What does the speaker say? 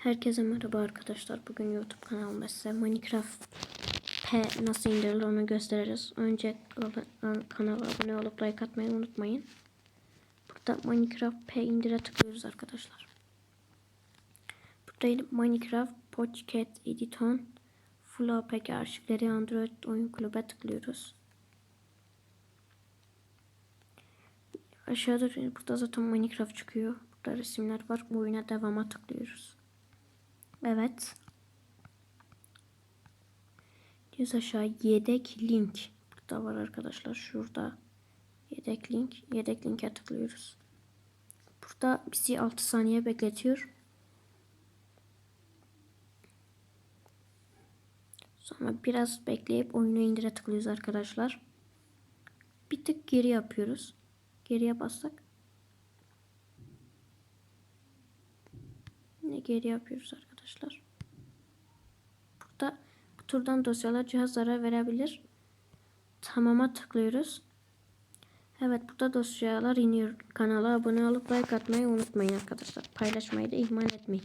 Herkese merhaba arkadaşlar. Bugün YouTube kanalımda size Minecraft P nasıl indirilir onu göstereceğiz. Önce kanala abone olup like atmayı unutmayın. Burada Minecraft P indire tıklıyoruz arkadaşlar. Burada Minecraft Pocket Editon Full APK arşivleri Android oyun kulübe tıklıyoruz. Aşağıda burada zaten Minecraft çıkıyor. Burada resimler var. Bu oyuna devama tıklıyoruz. Evet. Düz aşağı yedek link. Burada var arkadaşlar. Şurada. Yedek link. Yedek linke tıklıyoruz. Burada bizi 6 saniye bekletiyor. Sonra biraz bekleyip oyunu indire tıklıyoruz arkadaşlar. Bir tık geri yapıyoruz. Geriye bassak. Yine geri yapıyoruz arkadaşlar. Burada bu turdan dosyalar cihazlara verebilir. Tamama tıklıyoruz. Evet burada dosyalar iniyor. Kanala abone olup like atmayı unutmayın arkadaşlar. Paylaşmayı da ihmal etmeyin.